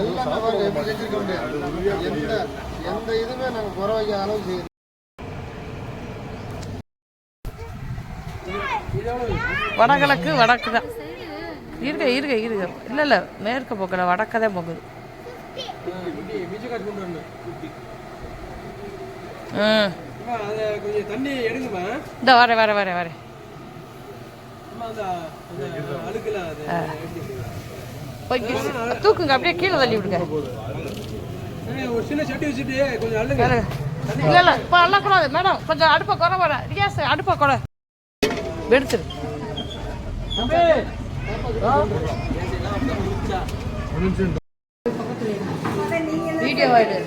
எல்லாம் நாங்கள் எப்படி செஞ்சிருக்க முடியாது. எந்த எந்த இதுவுமே நாங்கள் குறை வைக்காத அளவுக்கு செய்யுது வடகிழக்கு வடக்கு தான். இருக்க இருக்க இருக்க இல்லை இல்லை. மேற்கு போக்கல வடக்க தான் போகுது. ம் அதை கொஞ்சம் தண்ணி எடுங்கம்மா. இந்த வரேன் வரேன் வரேன் வரேன் அம்மா அந்த அந்த அழுக்கெல்லாம் அது போய் தூக்குங்க அப்படியே கீழே தள்ளி விடுங்க. ஏங்க, ஒரு சின்ன சட்டி வச்சுட்டு கொஞ்சம் அள்ளுங்க. இல்லை இல்லை இப்போ அள்ளக்கூடாது. மேடம் கொஞ்சம் அடுப்பை குறை வர ரியாஸ் அடுப்பை குறை. வெடிச்சிரு. வீடியோ ஆயிடு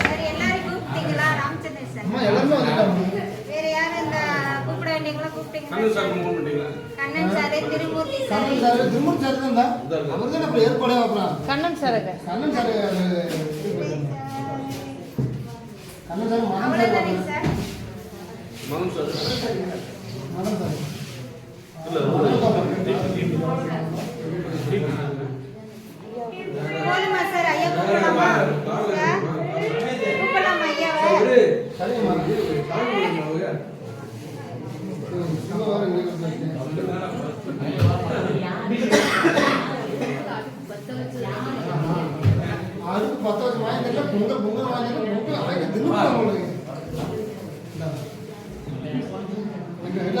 சரி எல்லாரும் கூப்பிட்டீங்களா ராமச்சந்திரன் சார் அம்மா எல்லாமே வந்துட்டாங்க வேற யாரும் இந்த கூப்பிட வேண்டியவங்களா Kannan sir? Thirumoorthy sir. Kannan sir திருமூர் sir தான் அவர் தான் அப்புறம் ஏற்பாடே கண்ணன் சாருங்க கண்ணன் சார் கண்ணன் சார் மகன் சார் சார்? மகன் சார். போதுமா சார் ஐயா கூப்பிடலாமா சார் கூப்பிடலாமா ஐயாவை சரிங்கம்மா சும்மா வர இங்கே அடுப்பு பத்து வருஷம் வாங்கிட்டு பொங்கல் பொங்கல் வாங்கிட்டு பொங்கல் அவங்க திரும்ப உங்களுக்கு எங்க என்ன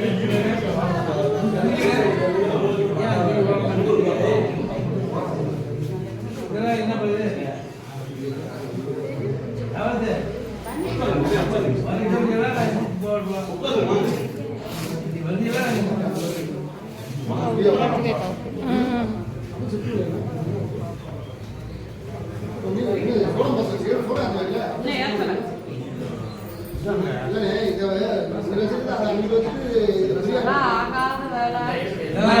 என்ன பண்ணுது அதாவது போன பசங்க போன அந்த இல்ல இல்லைண்ணே இதை சில வச்சுட்டு அதை அங்கே வச்சுட்டு ரெடியாக ஆகாத வேலை மறுபடியும் கட்டெல்லாம் இருந்துச்சு அப்புறம் தூக்கத்தை முடியுமா வேணா பேசாம இரு. இதை எடுத்துட்டு போட்டு போயிருப்பாரு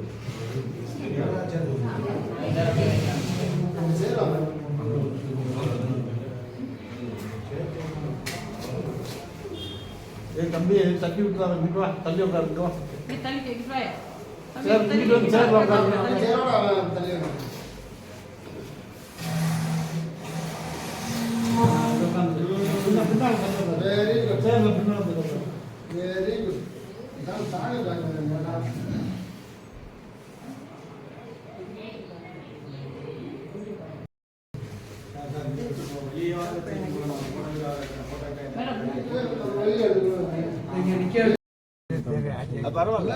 ஏய் தம்பி தட்டி விட்டுறாங்க இங்கிட்டு வா தள்ளி உட்காருங்க வா. நீ தள்ளி கேக்கு போய் சார், வந்து சேரோட தள்ளி பின்னால உட்காருங்க. Very good. இதான் பாருங்க. வெளியே எடுக்கணும். அது பரவாயில்ல.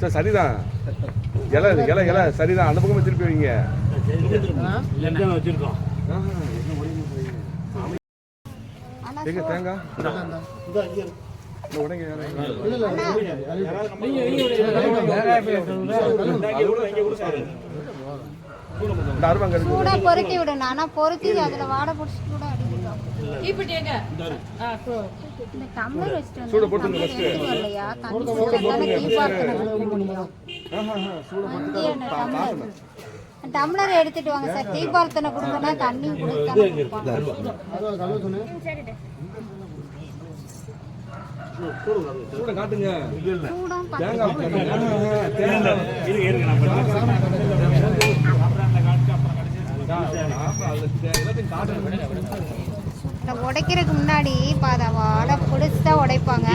சார் சரிதான். இலை இலை இலை சரிதான். அந்த பக்கமே திருப்பி வைங்க. வச்சிருக்கோம்? எங்க தேங்காய் உடைங்க இலை. இந்த அருவாங்க இருக்கு. சூடா பொறுக்கி விடணும் ஆனா பொறுக்கி அதுல வாடை பிடிச்சிட்டு கூட இந்த டம்ளர் வச்சுட்டு சூட first. எடுத்துட்டு வரலையா? தண்ணி சூடாதானே தீபார்த்தனை கொடுக்க முடியும் சூட வண்டியான டம்ளர். டம்ளர் எடுத்துட்டு வாங்க சார். தீபார்த்தனை கொடுக்கணும் தண்ணி கொடுத்தானே கொடுப்பாங்க அதான் கழுவ சொன்னேன். கூட காட்டுங்க சூடம் தேங்காய் எல்லாத்தையும் காட்டுங்க இந்த உடைக்கிறதுக்கு முன்னாடி பாத வாடை பிடிச்சி தான் உடைப்பாங்க.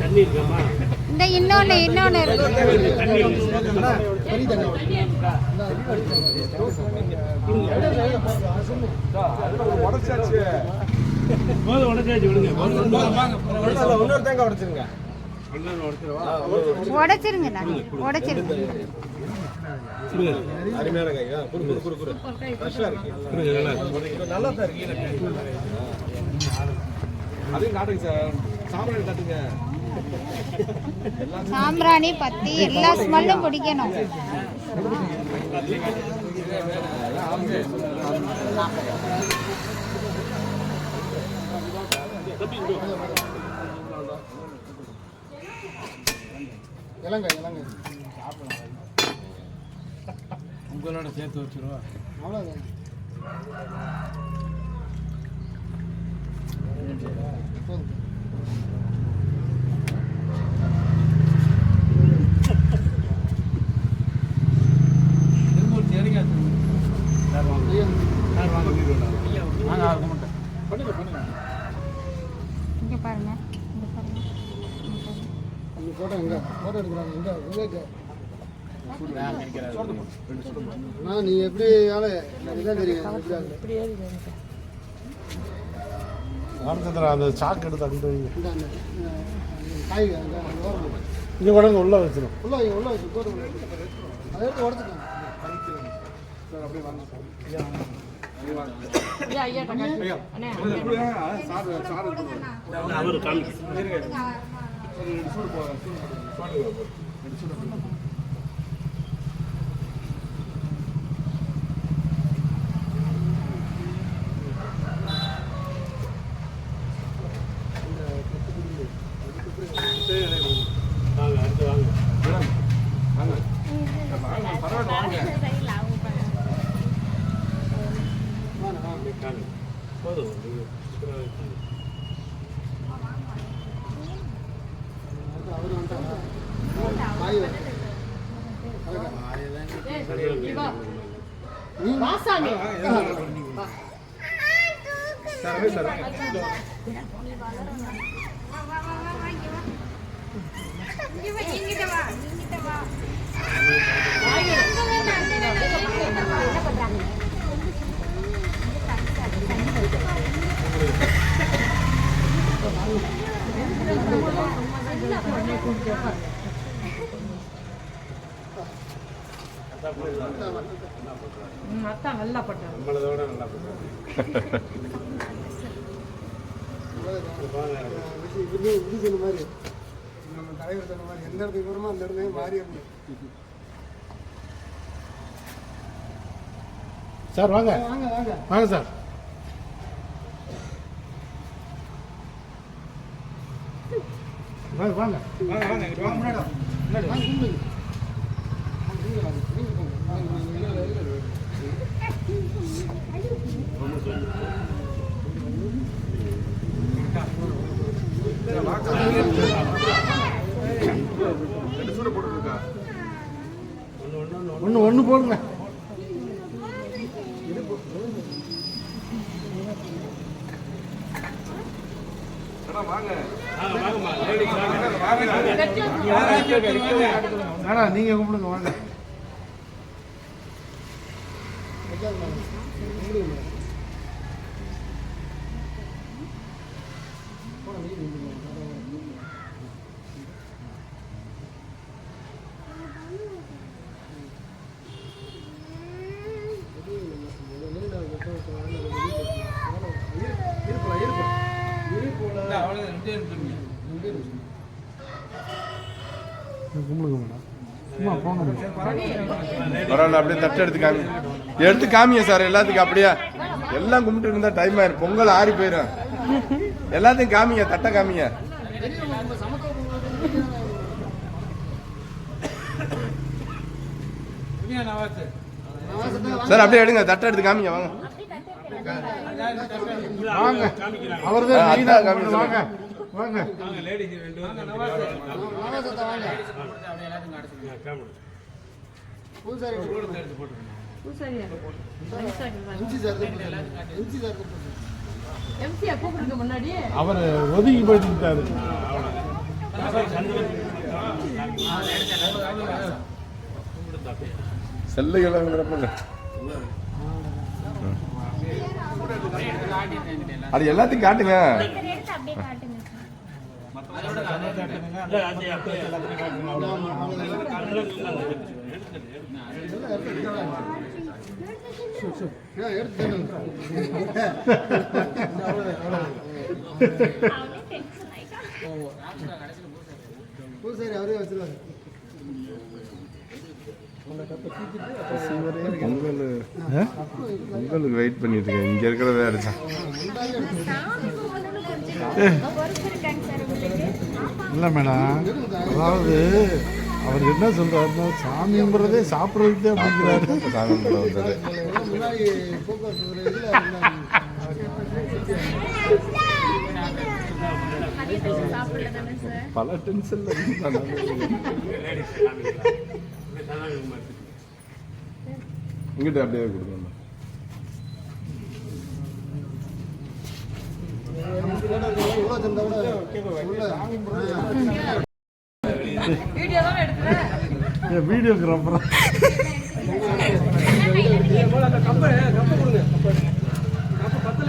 தண்ணி இருக்கமா இந்த இன்னொன்று இன்னொன்று இருக்கு. தண்ணி தேங்காய் உடைச்சிருங்க. அருமையான காய்? ஆ, குறு குறு குறு குறு ஃப்ரெஷ்ஷாக இருக்கு நல்லா தான் இருக்கு அதையும் காட்டுங்க சார் சாம்பிராணி காட்டுங்க சாம்பிராணி பத்தி எல்லா ஸ்மெல்லும் பிடிக்கணும். இலங்கை இலங்கை உங்களோட சேர்த்து வச்சிருவா. அவ்வளோதான் போதும். இங்க பாருங்க இங்க பாருங்க ஃபோட்டோ ஃபோட்டோ எடுக்கிறாங்க விவேக் நீ எப்படி ஆளு தெரியும் ராமச்சந்திரா அந்த சாக்கு எடுத்து அங்கிட்டு வைங்க காய் இங்கே உடங்க உள்ள வச்சிடும் உள்ள உள்ள வச்சு போட்டு. அதை எடுத்து. அண்ணே. அவர் காமி வாங்க அடுத்து வாங்க காமி போதும் நீங்க காமி. அவர் வந்துட்டாங்க காய் வருது. நீ வாசாமி சார் சார் இங்க வா, இங்கிட்ட வா, இங்கிட்ட வா. ம், அத்தான் நல்லா பட்டாங்க. நம்மளதோட நல்லா விஜய் விஜய் சொன்ன மாதிரி நம்ம தலைவர் சொன்ன மாதிரி எந்த இடத்துக்கு போகிறோமோ அந்த இடத்துலயே மாறி சார். வாங்க வாங்க. வாங்க வாங்க சார் வாங்க வாங்க. வாங்க வாங்க முன்னாடி. முன்னாடி வாங்க. வாங்க. வாங்க, வாங்க, ஒன்று ஒன்று போடுங்க. நீங்க கும்பிடுங்க வாங்க வைக்காத மாதிரி. கும்பிடுங்க மேடம். போடா, நீங்க கும்பிடுங்க. இருப்பலாம் இருப்பலாம் இருப்பலாம் கும்பிடுங்க மேடம் சும்மா போங்க பரவாயில்ல அப்படியே தட்டு எடுத்து காமி. எடுத்து காமிங்க சார் எல்லாத்துக்கும் அப்படியே. எல்லாம் கும்பிட்டு இருந்தா டைம் ஆயிரும். பொங்கல் ஆறி போயிடும் எல்லாத்தையும் காமிங்க தட்டை காமிங்க. சார் அப்படியே எடுங்க தட்டை எடுத்து காமிங்க வாங்க. வாங்க. அவர் ஆ, தான் அதான் காமிங்க வாங்க வாங்க நவாசத்தை வாங்க பூசாரி எம்சி சார் எம்சி சார் எம்சியா கூப்பிடுங்க முன்னாடி அவர் ஒதுங்கி போயிட்டாரு செல்லுகளை நிரப்புங்க அது எல்லாத்தையும் காட்டுங்க எடுத்து அப்படியே எடுத்து பூசாரி அவரே வச்சிருவாரு பொங்கல் பொங்கலுக்கு வெயிட் பண்ணிட்டு இருக்கேன் இங்க இருக்கிறத அடிச்சா சாமி கும்பிடணும்னு பொறுத்திருக்காங்க சார் உங்களுக்கு இல்லை மேடம். அதாவது அவர் என்ன சொல்கிறாருன்னா சாமிங்கிறதே சாப்பிட்றதுக்கு அப்படிங்கிறாரு. சாமி பல டென்ஷன்ல இங்கிட்ட அப்படியே கொடுக்கணும் உள்ள சேர்ந்தா கூட உள்ள வீடியோ தானே எடுக்கிறேன் வீடியோகிராஃபர் அந்த கப்பை கப்பை கொடுங்க கப்பை கப்பை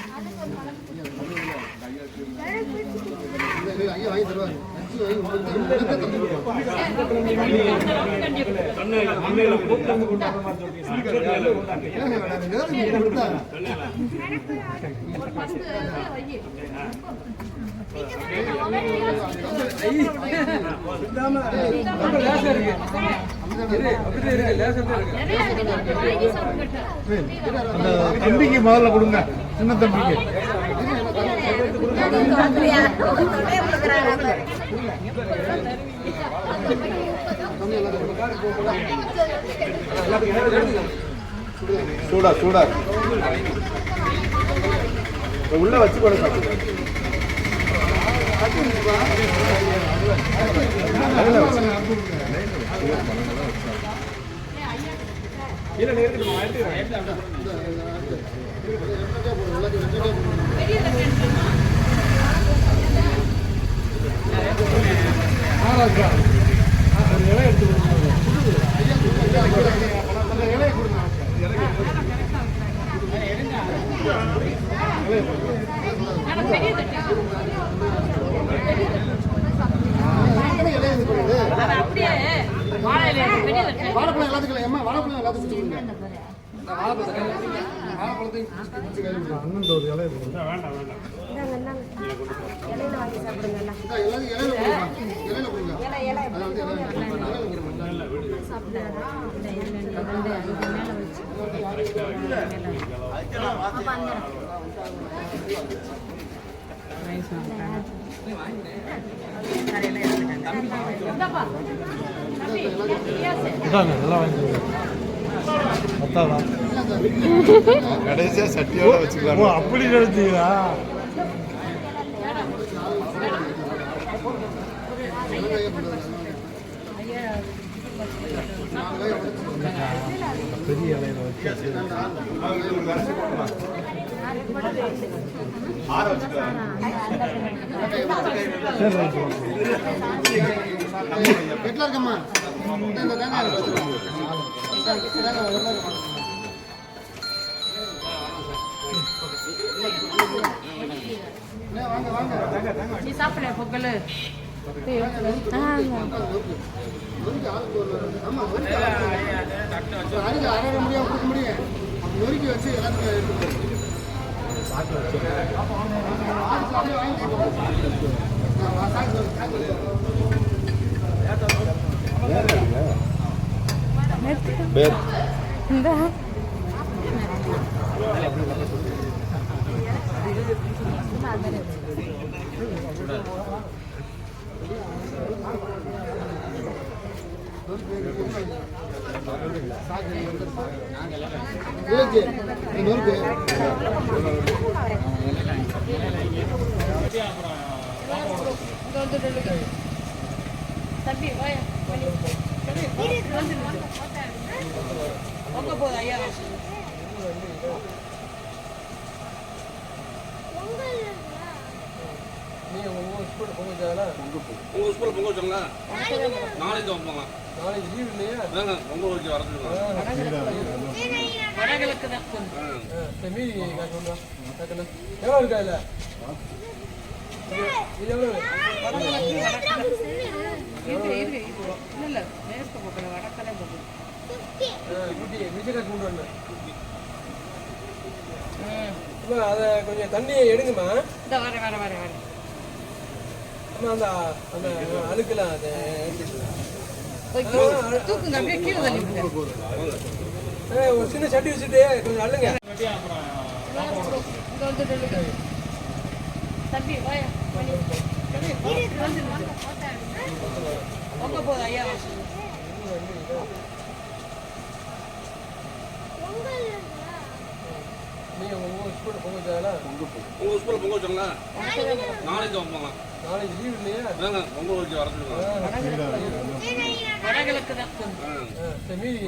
ஐயா வாங்கி தருவாங்க அரிசி வாங்கி உங்களுக்கு உங்களுக்கு தந்து விடுவாங்க. ஏங்க வேணாம், நேரம் நீங்க கொடுத்தா. ஒரு பத்து வை. ரொம்ப லேசா இருக்கு இரு, அப்படியே இருக்கு லேசா தான் இருக்கு நிறைய இருக்கு. வாங்கி சாப்பிட்டுட்டேன். அந்த தம்பிக்கு முதல்ல கொடுங்க சின்ன தம்பிக்கு சூடா சூடா. உள்ள வச்சு கூட சாப்பிடுங்க தட்டு. வாழைப்பழம் எல்லாத்துக்கும். அம்மா, வாழைப்பழம் எல்லாத்துக்கும் வாழைப்பழத்தை வாழைப்பழத்தையும். அண்ணன் ஒரு இலையை கொடுங்க இந்தா, இதாங்க எல்லாம். வாங்கி. கொடுங்க பத்தாதா? கடைசியா சட்டியோட வச்சுக்கலாம் அப்படி நினைச்சீங்களா பெரிய இலையில வச்சு சரி ரைட் வீட்டுல இருக்கம்மா இந்த இந்த தேங்காய் வச்சுருவாங்க தேங்காய் வெள்ளை இருக்கமா? வாங்க வாங்க நீ சாப்பிட பொங்கல். நொறுக்கி வச்சு எல்லாத்தையும் எடுத்து போடு. ஆளுக்கு அப்படியே வாங்கி ஆ, சாக்கு சொல்லு, சாக்கு சொல்லு. பேர் இந்த விழுக்கு, இந்த நொறுக்கு. இங்க வந்து நில்லுங்க. தம்பி வாயா வெளிய. தம்பி, வா, வந்து நில்லு. பொங்க போகுது ஐயா நீ உங்க ஸ்கூல்ல பொங்க வச்சாங்களா உங்க ஸ்கூல்ல பொங்கல் வச்சாங்களா? நாளைக்கு வைப்பாங்க. நாளைக்கு லீவ் இல்லையா? அதாங்க பொங்கல் வச்சு வரதுக்கு. மீதி. எவ்வளோ இருக்கா இதுல? இது இருக்கு இல்ல இல்ல ஆ, குட்டி மிச்ச காசு கொண்டு வரணும். அதை கொஞ்சம் தண்ணியை எடுங்கம்மா. வரேன் வரேன் வரேன் அம்மா அந்த அந்த அழுக்கலாம் அதை தூக்குங்க அப்படியே கீழே தள்ளி ஒரு சின்ன சட்டி வச்சுட்டு கொஞ்சம் நில்லுங்க. தம்பி வாயா. தம்பி, வா, வந்து நில்லு. பொங்க போகுது ஐயா நீ உங்க ஸ்கூல்ல பொங்க வச்சாங்களா? உங்க ஸ்கூல்ல பொங்கல் வச்சாங்களா? நாளைக்கு வைப்பாங்க நாளைக்கு லீவ் இல்லையா? பொங்கல் வச்சு வரதுக்கு மீதி.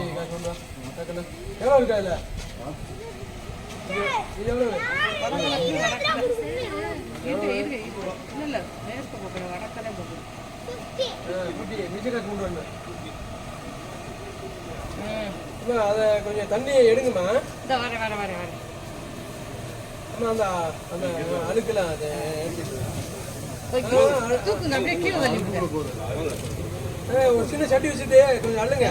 டக்குனு. எவ்வளோ இருக்கா இது இது இல்ல ஆ, குட்டி மிச்ச காசு கொண்டு வரணும் அதை கொஞ்சம் தண்ணியை எடுங்கம்மா. வரேன் வரேன் வரேன் அம்மா அந்த அந்த அழுக்கலாம் அதை. தூக்குங்க அப்படியே கீழே ஒரு சின்ன சட்டி வச்சுட்டு கொஞ்சம் அள்ளுங்க.